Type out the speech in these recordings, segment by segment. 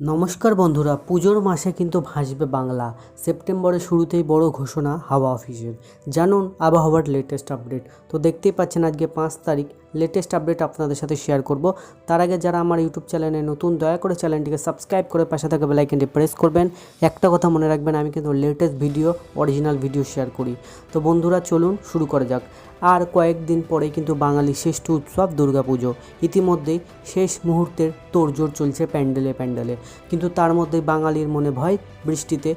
নমস্কার বন্ধুরা, পুজোর মাসে কিন্তু ভাসবে বাংলা। সেপ্টেম্বরের শুরুতেই বড় ঘোষণা হাওয়া অফিসের। জানুন আবহাওয়ার লেটেস্ট আপডেট তো দেখতেই পাচ্ছেন আজকে পাঁচ তারিখ। লেটেস্ট আপডেট আপনাদের সাথে শেয়ার করব। তার আগে যারা আমার ইউটিউব চ্যানেলে নতুন, দয়া করে চ্যানেলটিকে সাবস্ক্রাইব করে পাশে থাকা বেলাইকনটি প্রেস করবেন। একটা কথা মনে রাখবেন, আমি কিন্তু latest video original video share করি। তো বন্ধুরা, চলুন শুরু করা যাক। আর কয়েকদিন পরেই কিন্তু বাঙালির শ্রেষ্ঠ উৎসব দুর্গাপুজো। ইতিমধ্যেই শেষ মুহূর্তের তোড়জোড় চলছে প্যান্ডেলে প্যান্ডেলে। কিন্তু তার মধ্যে বাঙালির মনে ভয়, বৃষ্টিতে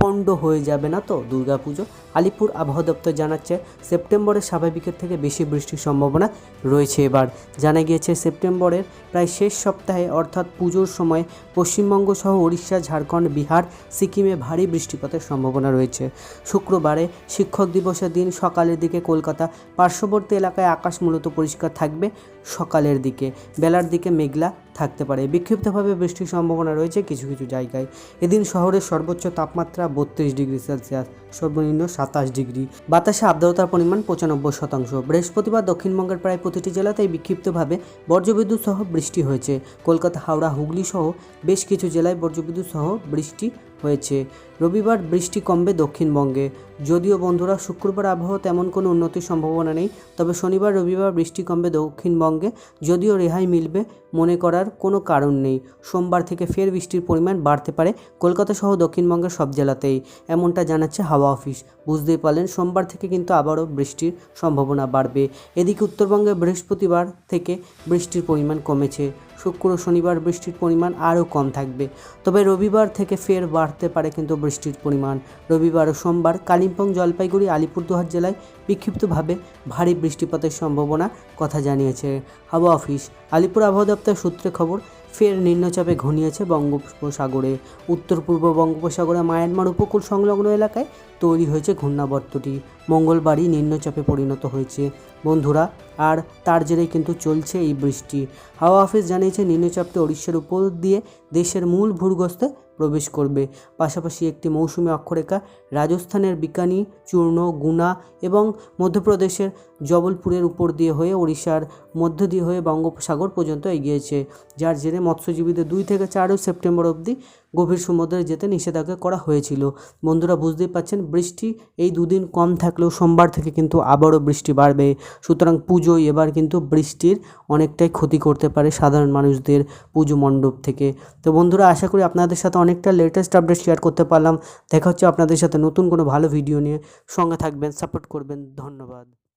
পণ্ড হয়ে যাবে না তো দুর্গাপুজো। আলিপুর আবহাওয়া দপ্তর জানাচ্ছে, সেপ্টেম্বরের স্বাভাবিকের থেকে বেশি বৃষ্টির সম্ভাবনা রয়েছে এবার। জানা গিয়েছে, সেপ্টেম্বরের প্রায় শেষ সপ্তাহে, অর্থাৎ পুজোর সময়, পশ্চিমবঙ্গ সহ উড়িষ্যা ঝাড়খণ্ড, বিহার, সিকিমে ভারী বৃষ্টিপাতের সম্ভাবনা রয়েছে। শুক্রবারে শিক্ষক দিবসের দিন সকালের দিকে কলকাতা পার্শ্ববর্তী এলাকায় আকাশ মূলত পরিষ্কার থাকবে সকালের দিকে। বেলার দিকে মেঘলা থাকতে পারে। বিক্ষিপ্তভাবে বৃষ্টির সম্ভাবনা রয়েছে কিছু কিছু জায়গায়। এদিন শহরের সর্বোচ্চ তাপমাত্রা বত্রিশ ডিগ্রি সেলসিয়াস, সর্বনিম্ন সাতাশ ডিগ্রি। বাতাসে আর্দ্রতার পরিমাণ পঁচানব্বই শতাংশ। বৃহস্পতিবার দক্ষিণবঙ্গের প্রায় প্রতিটি জেলাতেই বিক্ষিপ্তভাবে বজ্রবিদ্যুৎ সহ বৃষ্টি হয়েছে। কলকাতা, হাওড়া, হুগলি সহ বেশ কিছু জেলায় বজ্রবিদ্যুৎ সহ বৃষ্টি হয়েছে। রবিবার বৃষ্টি কমবে দক্ষিণবঙ্গে। যদিও বন্ধুরা, শুক্রবার আবহাওয়া তেমন কোনো উন্নতির সম্ভাবনা নেই, তবে শনিবার, রবিবার বৃষ্টি কমবে দক্ষিণবঙ্গে। যদিও রেহাই মিলবে, মনে করার কোনো কারণ নেই। সোমবার থেকে ফের বৃষ্টির পরিমাণ বাড়তে পারে কলকাতা সহ দক্ষিণবঙ্গের সব জেলাতেই, এমনটা জানাচ্ছে হাওয়া অফিস। বুঝতেই পারলেন, সোমবার থেকে কিন্তু আবারও বৃষ্টির সম্ভাবনা বাড়বে। এদিকে উত্তরবঙ্গে বৃহস্পতিবার থেকে বৃষ্টির পরিমাণ কমেছে। শুক্র, শনিবার বৃষ্টির পরিমাণ আরও কম থাকবে। তবে রবিবার থেকে ফের বাড়তে পারে কিন্তু বৃষ্টির পরিমাণ। রবিবার ও সোমবার কালিম্পং, জলপাইগুড়ি, আলিপুরদুয়ার জেলায় বিক্ষিপ্তভাবে ভারী বৃষ্টিপাতের সম্ভাবনা কথা জানিয়েছে। হাওয়া অফিস, আলিপুর আবহাওয়া দপ্তর সূত্রে খবর ফের নিম্নচাপে ঘনিয়েছে বঙ্গোপসাগরে। উত্তর পূর্ব বঙ্গোপসাগরে মায়ানমার উপকূল সংলগ্ন এলাকায় তৈরি হয়েছে ঘূর্ণাবর্তটি। মঙ্গলবারই নিম্নচাপে পরিণত হয়েছে। বন্ধুরা, আর তার জেরে কিন্তু চলছে এই বৃষ্টি। হাওয়া অফিস জানিয়েছে নিম্নচাপটি ওড়িশার উপর দিয়ে দেশের মূল ভূগর্ভে প্রবেশ করবে। পাশাপাশি একটি মৌসুমী অক্ষরেখা, রাজস্থানের বিকানি, চূর্ণ, গুনা এবং মধ্যপ্রদেশের জবলপুরের উপর দিয়ে হয়ে ওড়িশার মধ্য দিয়ে হয়ে বঙ্গোপসাগর পর্যন্ত এগিয়েছে। যার জেরে মৎস্যজীবীদের দুই থেকে চারই সেপ্টেম্বর অবধি গভীর সমুদ্রে যেতে নিষেধাজ্ঞা করা হয়েছিল। বন্ধুরা, বুঝতেই পাচ্ছেন, বৃষ্টি এই দুদিন কম থাকলেও সোমবার থেকে কিন্তু আবারও বৃষ্টি বাড়বে। সুতরাং পুজোয় এবার কিন্তু বৃষ্টির অনেকটাই ক্ষতি করতে পারে সাধারণ মানুষদের পুজো মণ্ডপ থেকে। তো বন্ধুরা, আশা করি আপনাদের সাথে অনেকটা লেটেস্ট আপডেট শেয়ার করতে পারলাম। দেখা হচ্ছে আপনাদের সাথে নতুন কোনো ভালো ভিডিও নিয়ে। সঙ্গে থাকবেন সাপোর্ট করবেন। ধন্যবাদ।